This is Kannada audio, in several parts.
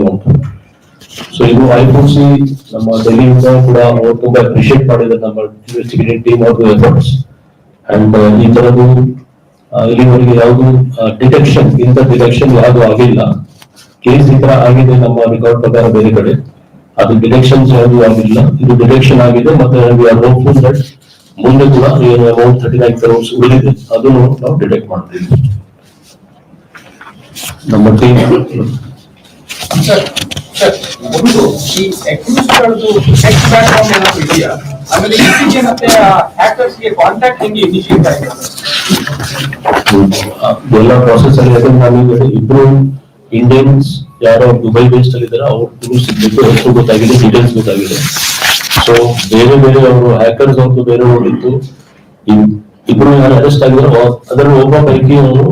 ಅಮೌಂಟ್ ಸೊ ಇದು ಐಫೋಸಿ ನಮ್ಮ ಡೆಲ್ಲಿಯಿಂದ ಕೂಡ ಅವರು ತುಂಬಾ ಅಪ್ರಿಶಿಯೇಟ್ ಮಾಡಿದ್ದಾರೆ ನಮ್ಮ ಇನ್ವೆಸ್ಟಿಗೇಟಿವ್ ಟೀಮ್ ಅವ್ರದ್ದು ಎಫರ್ಟ್ಸ್ ಅಂಡ್ ಈ ತರದ್ದು ಇಲ್ಲಿವರೆಗೆ ಯಾವುದು ಡಿಟೆಕ್ಷನ್ ಇಂಥ ಡಿಟೆಕ್ಷನ್ ಯಾವುದು ಆಗಿಲ್ಲ. ಕೇಸ್ ಈ ತರ ಆಗಿದೆ ನಮ್ಮ ರೆಕಾರ್ಡ್ ಪ್ರಕಾರ ಬೇರೆ ಕಡೆ. ಅದು ಡಿಟೆಕ್ಷನ್ ಯಾವುದು ಆಗಿಲ್ಲ. ಇದು ಡಿಟೆಕ್ಷನ್ ಆಗಿದೆ ಮತ್ತೆ ಹೋಪ್ಫುಲ್ ದಟ್ ಮುಂದೆ ಕೂಡ ಏನು ಅಮೌಂಟ್ ತರ್ಟಿ ನೈನ್ ಕ್ರೋರ್ಸ್ ಉಳಿದಿದೆ. ಅದನ್ನು ನಾವು ಡಿಟೆಕ್ಟ್ ಮಾಡ್ತೀವಿ. ನಮ್ಮ ಟೀಮ್ ಮತ್ತೆ ಇನಿಷಿಯೇಟ್ ಎಲ್ಲ ಪ್ರಾಸೆಸ್ ಅಲ್ಲಿ ಯಾಕಂದ್ರೆ ಇಬ್ರು ಇಂಡಿಯನ್ಸ್ ಯಾರೋ ದುಬೈ ಬೇಸ್ಡ್ ಅಲ್ಲಿ ಇದ್ದಾರೆ, ಅವ್ರು ಸಿಗ್ಬೇಕು ಹೆಸರು ಗೊತ್ತಾಗಿದೆ ಡೀಟೇಲ್ಸ್ ಗೊತ್ತಾಗಿದೆ. ಸೊ ಬೇರೆ ಬೇರೆ ಅವರು ಹ್ಯಾಕರ್ಸ್ ಅವ್ರದ್ದು ಬೇರೆ ಇತ್ತು. ಇಬ್ರು ಯಾರು ಅರೆಸ್ಟ್ ಆಗಿದ್ರು ಅದರಲ್ಲಿ ಒಬ್ಬ ಪೈಕಿ ಅವರು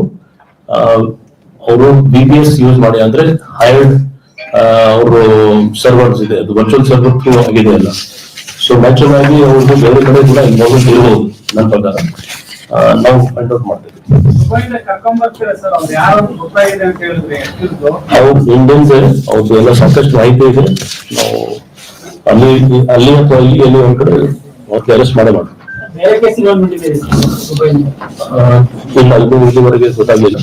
ಅವರು ಬಿ ಪಿ ಎಸ್ ಯೂಸ್ ಮಾಡಿ, ಅಂದ್ರೆ ಹೈರ್ಡ್ ಅವರು ಸರ್ವರ್ಸ್ ಇದೆ. ಅದು ವರ್ಚುವಲ್ ಸರ್ವರ್ ಥ್ರೂ ಆಗಿದೆ ಅಲ್ಲ. ಸೊ ನ್ಯಾಚುರಲ್ ಆಗಿ ಅವ್ರದ್ದು ಬೇರೆ ಕಡೆ ಕೂಡ ಇನ್ವಾಲ್ವ್ಮೆಂಟ್ ಇರ್ಬೋದು ನನ್ನ ಪ್ರಕಾರ. ನಾವು ಫೈಂಡ್ ಔಟ್ ಮಾಡ್ತೀವಿ. ಅವ್ರ ಇಂಡಿಯನ್ಸ್ ಅವ್ರದ್ದು ಎಲ್ಲ ಸಾಕಷ್ಟು ಮಾಹಿತಿ ಇದೆ. ನಾವು ಅಲ್ಲಿ ಅಲ್ಲಿ ಅಥವಾ ಇಲ್ಲಿ ಅಲ್ಲಿ ಒಂದ್ ಕಡೆ ಅವ್ರಿಗೆ ಅರೆಸ್ಟ್ ಮಾಡೇ ಆ, ಇಲ್ಲ ಇದು ಇಲ್ಲಿವರೆಗೆ ಗೊತ್ತಾಗಲಿಲ್ಲ.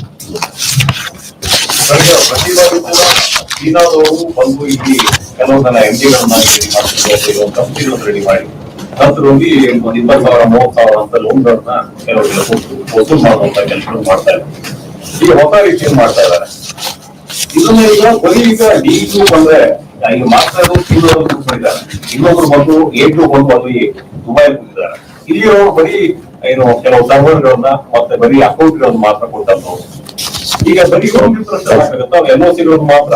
ಚೀನಾದವರು ಬಂದು ಇಲ್ಲಿ ಕೆಲವು ಜನ ಎಂ ಡಿಗಳನ್ನ ಕಂಪ್ನಿಗಳನ್ನು ರೆಡಿ ಮಾಡಿ. ನಂತರದಲ್ಲಿ ಒಂದು ಇಪ್ಪತ್ತು ಸಾವಿರ, ಮೂವತ್ತು ಸಾವಿರ ಅಂತ ಲೋನ್ಗಳನ್ನ ಕೆಲವರಿಗೆ ವಸೂಲ್ ಮಾಡುವಂತ ಕೆಲಸಗಳು ಮಾಡ್ತಾ ಇದ್ದಾರೆ. ಈಗ ಹೊಸ ರೀತಿಯಲ್ಲಿ ಮಾಡ್ತಾ ಇದ್ದಾರೆ. ಇದನ್ನ ಈಗ ಬರೀ ಈಗ ಡಿಗ್ರಿ ಬಂದ್ರೆ, ಈಗ ಮಾಸ್ಟರ್ ತಿಂಗಳು ಕೂತ್ಕೊಂಡಿದ್ದಾರೆ. ಇನ್ನೊಬ್ರು ಬಂದು ಏಟು ಬಂದು ಅದು ದುಬೈ ಕೂತಿದ್ದಾರೆ. ಇಲ್ಲಿರೋರು ಬರೀ ಏನು ಕೆಲವು ಸರ್ವರ್ಗಳನ್ನ ಮತ್ತೆ ಬರೀ ಅಕೌಂಟ್ಗಳನ್ನು ಮಾತ್ರ ಕೊಟ್ಟಂತವ್ರು ಈಗ ಬರೀ ಎನ್ ಓ ಸಿಗಳನ್ನು ಮಾತ್ರ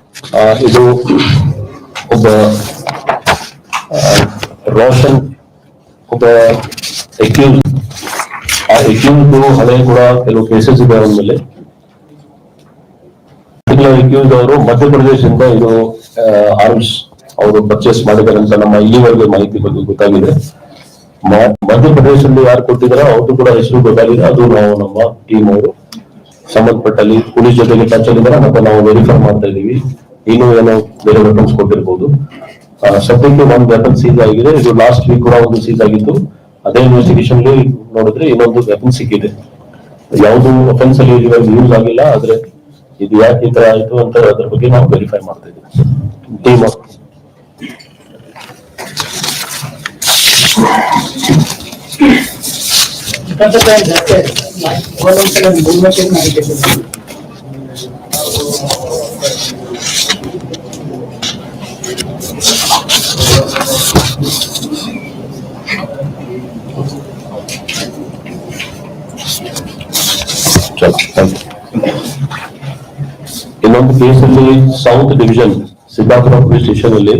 ಇದು ಒಬ್ಬ ರೋಷನ್, ಒಬ್ಬ ಎಕ್ಯೂಮ್, ಆ ಅಕ್ಯೂಸ್ ಹಳೆ ಕೂಡ ಕೆಲವು ಕೇಸಸ್ ಇದೆ ಅವನ ಮೇಲೆ. ಅವರು ಮಧ್ಯಪ್ರದೇಶದಿಂದ ಇದು ಆರ್ಮ್ಸ್ ಅವರು ಪರ್ಚೇಸ್ ಮಾಡಿದ್ದಾರೆ ಅಂತ ನಮ್ಮ ಇಲ್ಲಿವರೆಗೆ ಮಾಹಿತಿ ಬಗ್ಗೆ ಗೊತ್ತಾಗಿದೆ. ಮಧ್ಯಪ್ರದೇಶದಲ್ಲಿ ಯಾರು ಕೊಟ್ಟಿದಾರೋ ಅವ್ರದ್ದು ಕೂಡ ಹೆಸರು ಗೊತ್ತಾಗಿದೆ. ಅದು ನಾವು ನಮ್ಮ ಟೀಮ್ ಅವರು. ಸಂಬಂಧಪಟ್ಟಲ್ಲಿ ಪೊಲೀಸ್ ಜೊತೆಗೆ ಟಚ್ ಆಗಿದ್ದಾರೆ ಮತ್ತೆ ನಾವು ವೆರಿಫೈ ಮಾಡ್ತಾ ಇದೀವಿ ಇನ್ನೂ ಏನೋ ಬೇರೆ ವೆಪನ್ಸ್ ಕೊಟ್ಟಿರ್ಬೋದು. ಸದ್ಯಕ್ಕೆ ಒಂದು ವೆಪನ್ ಸೀಸ್ ಆಗಿದೆ. ಇದು ಲಾಸ್ಟ್ ವೀಕ್ ಕೂಡ ಒಂದು ಸೀಸ್ ಆಗಿತ್ತು. ಅದೇ ಇನ್ವೆಸ್ಟಿಗೇಷನ್ ನೋಡಿದ್ರೆ ಇನ್ನೊಂದು ವೆಪನ್ ಸಿಕ್ಕಿದೆ. ಯಾವುದು ಅಫೆನ್ಸ್ ಅಲ್ಲಿ ಇವಾಗ ಯೂಸ್ ಆಗಿಲ್ಲ, ಆದ್ರೆ ಇದು ಯಾಕೆ ಈ ತರ ಆಯ್ತು ಅಂತ ಅದ್ರ ಬಗ್ಗೆ ನಾವು ವೆರಿಫೈ ಮಾಡ್ತಾ ಇದ್ದೀವಿ. ಟೀಮ್ ಇನ್ನೊಂದು ಕೇಸಲ್ಲಿ south division Siddapura police station ಅಲ್ಲಿ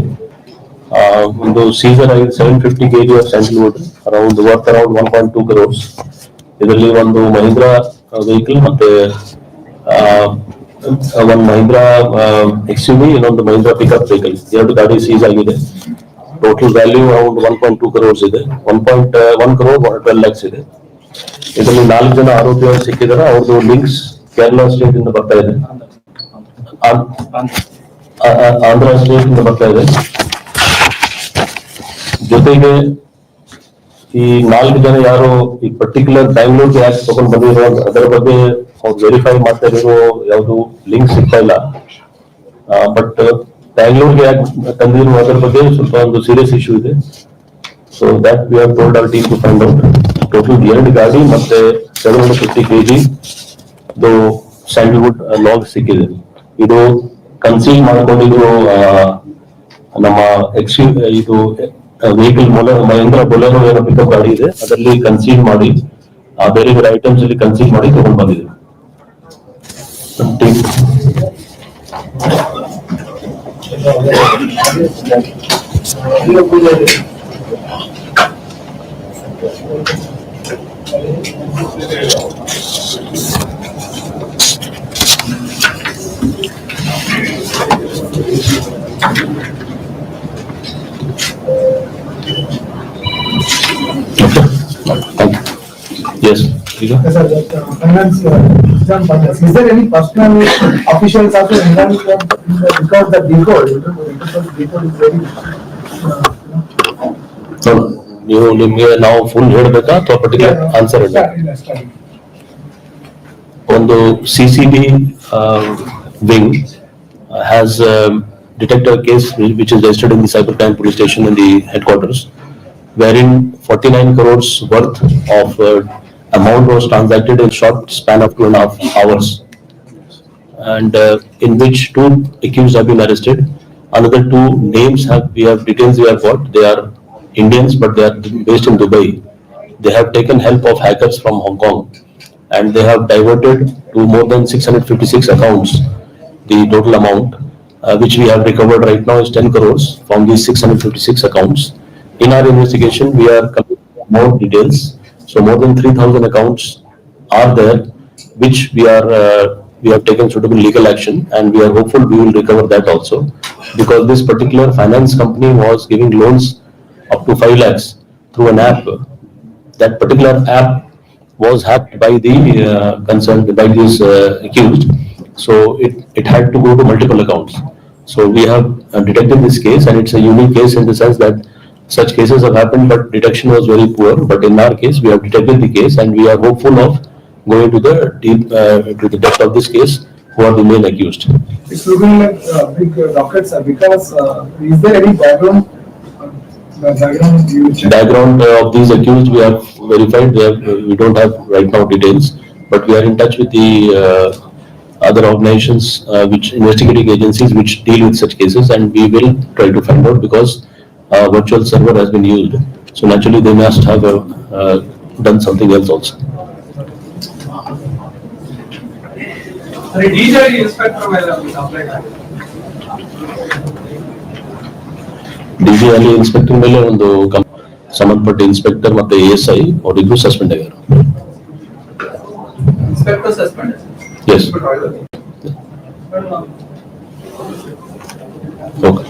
ಒಂದು ಸೀಸನ್ ಆಗಿದೆ seven fifty KG of sandalwood around worth around one point two crores ಇದರಲ್ಲಿ ಒಂದು ಮಹೀಂದ್ರ ವೆಹಿಕಲ್ ಮತ್ತೆ ಒಂದು ಮಹೀಂದ್ರ ಎಕ್ಸ್ ಯು ಇನ್ನೊಂದು ಮಹೀಂದ್ರ ಪಿಕಪ್ ವೆಹಿಕಲ್ ಎರಡು ಗಾಡಿ ಸೀಸ್ ಆಗಿದೆ. Total value around one point two crores ಇದೆ. One point one crore twelve lakhs ಇದೆ. ಇದರಲ್ಲಿ ನಾಲ್ಕು ಜನ ಆರೋಪಿಗಳು ಸಿಕ್ಕಿದ್ದಾರೆ. ಅವ್ರದ್ದು ಲಿಂಕ್ಸ್ ಕೇರಳ ಸ್ಟೇಟ್ ಇಂದ. ಬರ್ತಾ ಇದೆ ಆಂಧ್ರ ಸ್ಟೇಟ್ ಇಂದ ಬರ್ತಾ ಇದೆ. ಜೊತೆಗೆ ಈ ನಾಲ್ಕು ಜನ ಯಾರು ಈ ಪರ್ಟಿಕ್ಯುಲರ್ ಬ್ಯಾಂಗ್ಳೂರ್ಗೆ ಯಾಕೆ ತಗೊಂಡ್ ಬಂದಿರೋ ಅದರ ಬಗ್ಗೆ ಅವ್ರು ವೆರಿಫೈ ಮಾಡ್ತಾ ಇರೋ ಯಾವುದು ಲಿಂಕ್ ಸಿಗ್ತಾ ಇಲ್ಲ. ಬಟ್ ಬ್ಯಾಂಗ್ಳೂರ್ಗೆ ಯಾಕೆ ತಂದಿರೋ ಅದರ ಬಗ್ಗೆ ಸ್ವಲ್ಪ ಒಂದು ಸೀರಿಯಸ್ ಇಶ್ಯೂ ಇದೆ. So that we have told our team to find out total ಎರಡು ಗಾಡಿ ಮತ್ತೆ ಸೆವೆನ್ ಹಂಡ್ರೆಡ್ ಫಿಫ್ಟಿ ಕೆಜಿ ಇದು ಸ್ಯಾಂಡಲ್ವುಡ್ ಲಾಗ್ ಸಿಕ್ಕಿದೆ. ಇದು ಕನ್ಸೀಲ್ ಮಾಡ್ಕೊಂಡಿದ್ರು ನಮ್ಮ ಎಕ್ಸಿ ಇದು ವೆಹಿಕಲ್ ಮಹೇಂದ್ರ ಬೊಲೆರೋ ಏನೋ ಪಿಕಪ್ ಗಾಡಿ ಇದೆ. ಅದರಲ್ಲಿ ಕನ್ಸೀಲ್ ಮಾಡಿ ಬೇರೆ ಬೇರೆ ಐಟಮ್ಸ್ ಅಲ್ಲಿ ಕನ್ಸೀಲ್ ಮಾಡಿ ತಗೊಂಡ್ ಬಂದಿದೆ. Thank you. Finance. Is there any personal officials also involved in the- because the decode, because decode is very. uh, ನೀವು ನಿಮ್ಗೆ ನಾವು ಫುಲ್ ಹೇಳ್ಬೇಕಾ ಅಥವಾ ಪರ್ಟಿಕ್ಯುಲರ್ ಆನ್ಸರ್ ಹೇಳಿ Start, yeah, start. ಒಂದು C C B wing has detected a case which is registered in the cybercrime police station in the headquarters, wherein 49 crores worth of uh, amount was transacted in short span of two and a half hours. And uh, in which two accused have been arrested. Another two names have, we have details we have got, they are Indians, but they are based in Dubai. They have taken help of hackers from Hong Kong and they have diverted to more than 656 accounts, the total amount, uh, which we have recovered right now is 10 crores from these 656 accounts. In our investigation, we are collecting more details. So more than 3,000 accounts are there, which we are, uh, we have taken suitable legal action and we are hopeful we will recover that also. Because this particular finance company was giving loans up to 5 lakhs through an app. That particular app was hacked by the uh, concerned, by this uh, accused. So it, it had to go to multiple accounts. So we have uh, detected this case and it's a unique case in the sense that such cases have happened, but detection was very poor. But in our case, we have detected the case and we are hopeful of going to the deep, uh, to the depth of this case, who are the main accused. It's looking like uh, big uh, rockets uh, because uh, is there any background? background, background uh, of these accused we have verified. We, have, uh, we don't have right now details, but we are in touch with the uh, other organizations, which investigating agencies which deal with such cases, and we will try to find out because virtual server has been used. So naturally, they must have done something else also. Inspector, DG ಅಲ್ಲಿ ಇನ್ಸ್ಪೆಕ್ಟರ್ ಮೇಲೆ ಒಂದು ಕಂ- ಸಂಬಂಧಪಟ್ಟ ಇನ್ಸ್ಪೆಕ್ಟರ್ ಮತ್ತೆ ಎಸ್ ಐ ಅವರಿಗೂ ಸಸ್ಪೆಂಡ್ ಆಗ್ಯಾರ ಇನ್ಸ್ಪೆಕ್ಟರ್ ಸಸ್ಪೆಂಡ್ ಎಸ್ ಓಕೆ